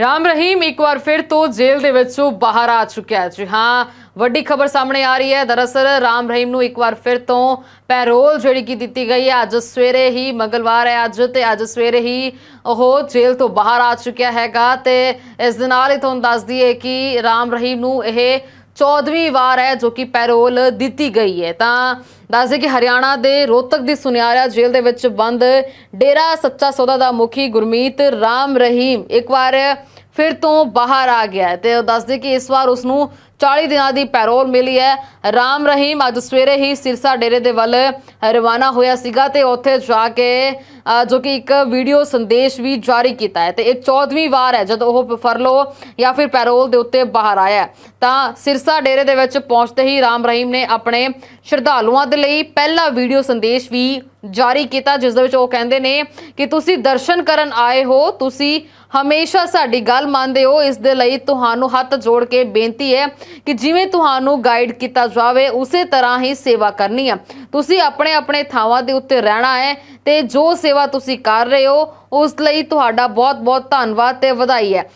ਰਾਮ ਰਹੀਮ ਇੱਕ ਵਾਰ ਫਿਰ ਤੋਂ ਜੇਲ੍ਹ ਦੇ ਵਿੱਚੋਂ ਬਾਹਰ ਆ ਚੁੱਕਿਆ ਹੈ। ਜੀ ਹਾਂ, ਵੱਡੀ ਖਬਰ ਸਾਹਮਣੇ ਆ ਰਹੀ ਹੈ। ਦਰਅਸਲ, ਰਾਮ ਰਹੀਮ ਨੂੰ ਇੱਕ ਵਾਰ ਫਿਰ ਤੋਂ ਪੈਰੋਲ ਜਿਹੜੀ ਕਿ ਦਿੱਤੀ ਗਈ ਹੈ, ਅੱਜ ਸਵੇਰੇ ਹੀ ਮੰਗਲਵਾਰ ਹੈ ਅੱਜ ਤੇ ਅੱਜ ਸਵੇਰੇ ਹੀ ਉਹ ਜੇਲ੍ਹ ਤੋਂ ਬਾਹਰ ਆ ਚੁੱਕਿਆ ਹੈਗਾ ਤੇ ਇਸ ਦੇ ਨਾਲ ਹੀ ਤੁਹਾਨੂੰ ਦੱਸ ਦਈਏ ਕਿ ਰਾਮ ਰਹੀਮ ਨੂੰ ਇਹ 14ਵੀਂ ਵਾਰ ਹੈ ਜੋ ਕਿ ਪੈਰੋਲ ਦਿੱਤੀ ਗਈ ਹੈ। ਤਾਂ ਦੱਸਦੇ ਕਿ ਹਰਿਆਣਾ ਦੇ ਰੋਹਤਕ ਦੀ ਸੁਨਿਆਰਾ ਜੇਲ੍ਹ ਦੇ ਵਿੱਚ ਬੰਦ ਡੇਰਾ ਸੱਚਾ ਸੌਦਾ ਦਾ ਮੁਖੀ ਗੁਰਮੀਤ ਰਾਮ ਰਹੀਮ ਇੱਕ ਵਾਰ ਫਿਰ ਤੋਂ ਬਾਹਰ ਆ ਗਿਆ ਹੈ ਤੇ ਉਹ ਦੱਸਦੇ ਕਿ ਇਸ ਵਾਰ ਉਸ ਨੂੰ 40 ਦਿਨਾਂ ਦੀ ਪੈਰੋਲ ਮਿਲੀ ਹੈ। ਰਾਮ ਰਹੀਮ ਅੱਜ ਸਵੇਰੇ ਹੀ ਸਿਰਸਾ ਡੇਰੇ ਦੇ ਵੱਲ ਰਵਾਨਾ ਹੋਇਆ ਸੀਗਾ ਤੇ ਉੱਥੇ ਜਾ ਕੇ ਜੋ ਕਿ ਇੱਕ ਵੀਡੀਓ ਸੰਦੇਸ਼ ਵੀ ਜਾਰੀ ਕੀਤਾ ਹੈ ਤੇ ਇਹ 14ਵੀਂ ਵਾਰ ਹੈ ਜਦੋਂ ਉਹ ਫਰਲੋ ਜਾਂ ਫਿਰ ਪੈਰੋਲ ਦੇ ਉੱਤੇ ਬਾਹਰ ਆਇਆ ਤਾਂ ਸਿਰਸਾ ਡੇਰੇ ਦੇ ਵਿੱਚ ਪਹੁੰਚਦੇ ਹੀ ਰਾਮ ਰਹੀਮ ਨੇ ਆਪਣੇ ਸ਼ਰਧਾਲੂਆਂ ਦੇ ਲਈ ਪਹਿਲਾ ਵੀਡੀਓ ਸੰਦੇਸ਼ ਵੀ ਜਾਰੀ ਕੀਤਾ, ਜਿਸ ਦੇ ਵਿੱਚ ਉਹ ਕਹਿੰਦੇ ਨੇ ਕਿ ਤੁਸੀਂ ਦਰਸ਼ਨ ਕਰਨ ਆਏ ਹੋ, ਤੁਸੀਂ ਹਮੇਸ਼ਾ ਸਾਡੀ ਗੱਲ ਮੰਨਦੇ ਹੋ। ਇਸ ਦੇ ਲਈ ਤੁਹਾਨੂੰ ਹੱਥ ਜੋੜ ਕੇ ਬੇਨਤੀ ਹੈ ਕਿ ਜਿਵੇਂ ਤੁਹਾਨੂੰ ਗਾਈਡ ਕੀਤਾ ਜਾਵੇ, ਉਸੇ ਤਰ੍ਹਾਂ ਹੀ ਸੇਵਾ ਕਰਨੀ ਹੈ ਤੁਸੀਂ ਆਪਣੇ ਆਪਣੇ ਥਾਵਾਂ ਦੇ ਉੱਤੇ ਰਹਿਣਾ ਹੈ ਤੇ ਜੋ ਸੇਵਾ ਤੁਸੀਂ ਕਰ ਰਹੇ ਹੋ, ਉਸ ਲਈ ਤੁਹਾਡਾ ਬਹੁਤ ਬਹੁਤ ਧੰਨਵਾਦ ਤੇ ਵਧਾਈ ਹੈ।